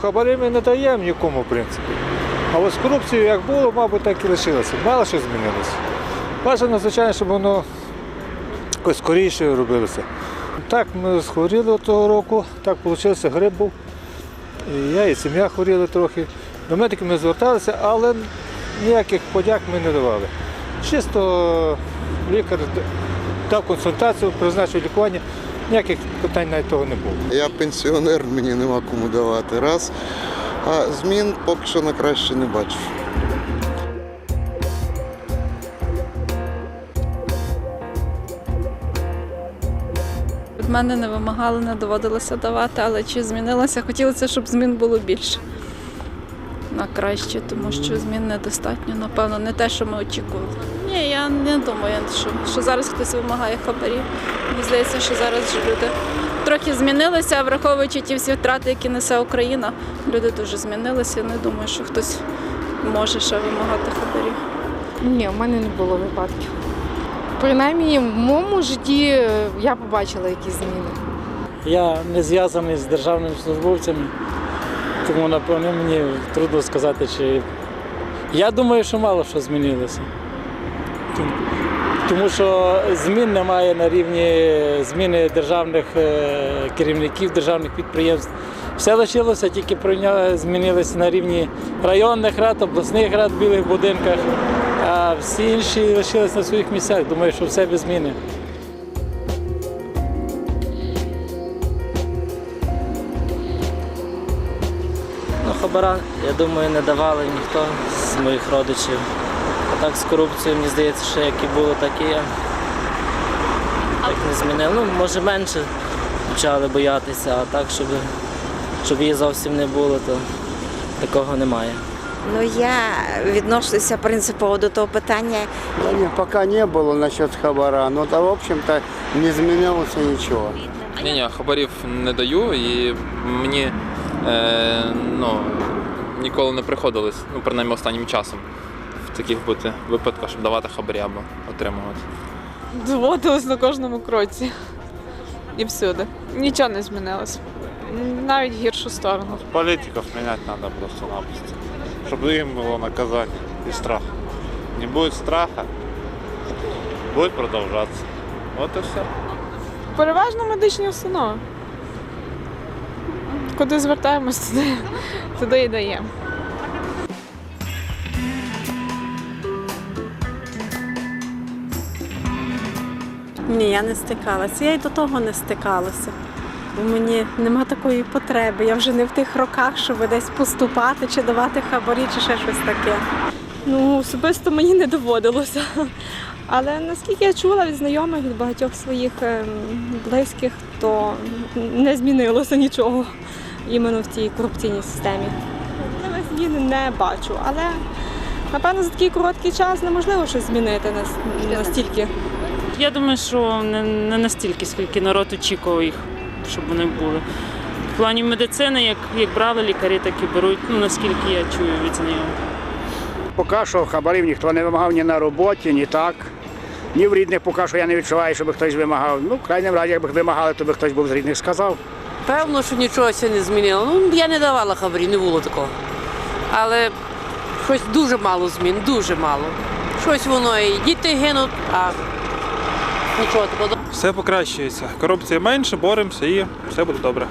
Хабарі ми не даємо нікому, в принципі. А ось корупцією як було, мабуть, так і лишилося. Мало що змінилося. Бажано, звичайно, щоб воно якось скоріше робилося. Так, ми захворіли того року, так вийшло, грип був. І я і сім'я хворіли трохи. До медиків ми зверталися, але ніяких подяк ми не давали. Чисто лікар дав консультацію, призначив лікування, ніяких питань навіть того не було. Я пенсіонер, мені нема кому давати. Раз. А змін поки що на краще не бачу. Від мене не вимагали, не доводилося давати, але чи змінилося? Хотілося, щоб змін було більше. На краще, тому що змін недостатньо, напевно, не те, що ми очікували. Ні, я не думаю, що, що зараз хтось вимагає хабарів. Мені здається, що зараз люди трохи змінилися, а враховуючи ті всі втрати, які несе Україна, люди дуже змінилися. Не думаю, що хтось може ще вимагати хабарів. Ні, в мене не було випадків. Принаймні, в моєму житті е, я побачила якісь зміни. Я не зв'язаний з державними службовцями, тому напевно мені трудно сказати, чи. Я думаю, що мало що змінилося. Тому- що змін немає на рівні зміни державних е, керівників, державних підприємств. Все лишилося, тільки змінилося на рівні районних рад, обласних рад білих будинках, а всі інші лишилися на своїх місцях. Думаю, що все без зміни. Хабара, я думаю, не давали ніхто з моїх родичів. А так з корупцією, мені здається, що як і було, так і є. Так не змінили. Ну, може менше почали боятися, а так, щоб, щоб її зовсім не було, то такого немає. Ну я відношуся принципово до того питання, Да нет, пока не было насчет хабара, но да, в общем-то не изменялось ничего. Ні, ні, хабарів не даю і мені е, ну, ніколи не приходилось, ну, принаймні останнім часом, в таких бути випадках, щоб давати хабарі або отримувати. Доводилось на кожному кроці. І всюди. Нічого не змінилось. Навіть гіршу сторону. Политиков менять надо просто-напросто, чтобы им было наказание и страх. Не будет страха, будет продолжаться. Вот и все. Переважно медичні установи. Куди звертаємось, туди, туди і даємо. Ні, я не стикалася. Я й до того не стикалася. Бо мені нема такої потреби. Я вже не в тих роках, щоб десь поступати чи давати хабарі, чи ще щось таке. Ну, особисто мені не доводилося. Але наскільки я чула від знайомих, від багатьох своїх ем, близьких, то не змінилося нічого іменно в цій корупційній системі. Змін не бачу, але напевно за такий короткий час неможливо щось змінити настільки. Я думаю, що не, не настільки, скільки народ очікував їх, щоб вони були. В плані медицини, як, як брали лікарі, так і беруть, ну наскільки я чую від знайомих. Поки що хабарів ніхто не вимагав ні на роботі, ні так. Ні в рідних поки що я не відчуваю, щоб хтось вимагав. Ну, в крайньому разі, якби вимагали, то би хтось був з рідних сказав. Певно, що нічого ще не змінило. Ну, я не давала хабарі, не було такого. Але щось дуже мало змін, дуже мало. Щось воно і діти гинуть, а нічого такого. Все покращується. Корупції менше, боремося і все буде добре.